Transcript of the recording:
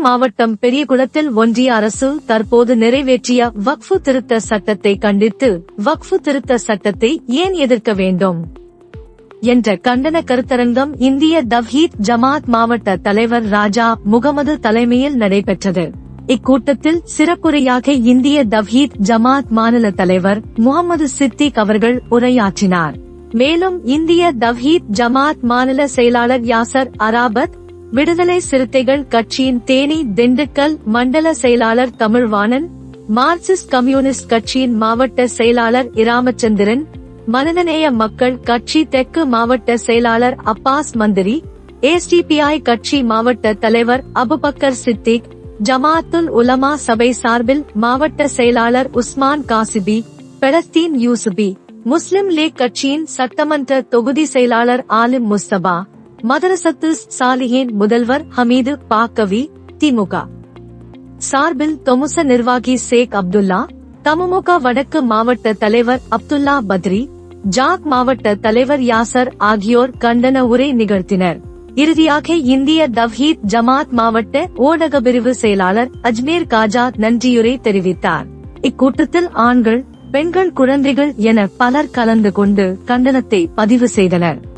மாவட்டம் பெரியகுளத்தில் ஒன்றிய அரசு தற்போது நிறைவேற்றிய வக்ஃபு திருத்த சட்டத்தை கண்டித்து வக்ஃபு திருத்த சட்டத்தை ஏன் எதிர்க்க வேண்டும்? என்ற கண்டன கருத்தரங்கம் இந்திய தவ்ஹீத் ஜமாத் மாவட்ட தலைவர் ராஜா முகமது தலைமையில் நடைபெற்றது. இக்கூட்டத்தில் சிறப்புரையாக இந்திய தவ்ஹீத் ஜமாத் மாநில தலைவர் முகமது சித்திக் அவர்கள் உரையாற்றினார். மேலும் இந்திய தவ்ஹீத் ஜமாத் மாநில செயலாளர் யாசர் அராபத் விடுதலை சிறுத்தைகள் கட்சியின் தேனி திண்டுக்கல் மண்டல செயலாளர் தமிழ்வாணன் மார்க்சிஸ்ட் கம்யூனிஸ்ட் கட்சியின் மாவட்ட செயலாளர் இராமச்சந்திரன் மனிதநேய மக்கள் கட்சி தெற்கு மாவட்ட செயலாளர் அப்பாஸ் மந்திரி ஏஸ்டிபிஐ கட்சி மாவட்ட தலைவர் அபுபக்கர் சித்திக் ஜமாத்துல் உலமா சபை சார்பில் மாவட்ட செயலாளர் உஸ்மான் காசிபி பெலஸ்தீன் யூசுபி முஸ்லிம் லீக் கட்சியின் சட்டமன்ற தொகுதி செயலாளர் ஆலிம் முஸ்தபா. மதரசத்து சாலிஹேன் முதல்வர் ஹமீது பாக்கவி திமுக. சார்பில் தொமுச நிர்வாகி சேக் அப்துல்லா தமுமுக வடக்கு மாவட்ட தலைவர் அப்துல்லா பத்ரி ஜாக் மாவட்ட தலைவர் யாசர் ஆகியோர் கண்டன உரை நிகழ்த்தினர். இறுதியாக இந்திய தவ்ஹீத் ஜமாத் மாவட்ட ஊடக பிரிவு செயலாளர் அஜ்மீர் காஜா நன்றியுரை தெரிவித்தார். இக்கூட்டத்தில் ஆண்கள் பெண்கள் குழந்தைகள் என பலர் கலந்து கொண்டு கண்டனத்தை பதிவு செய்தனர்.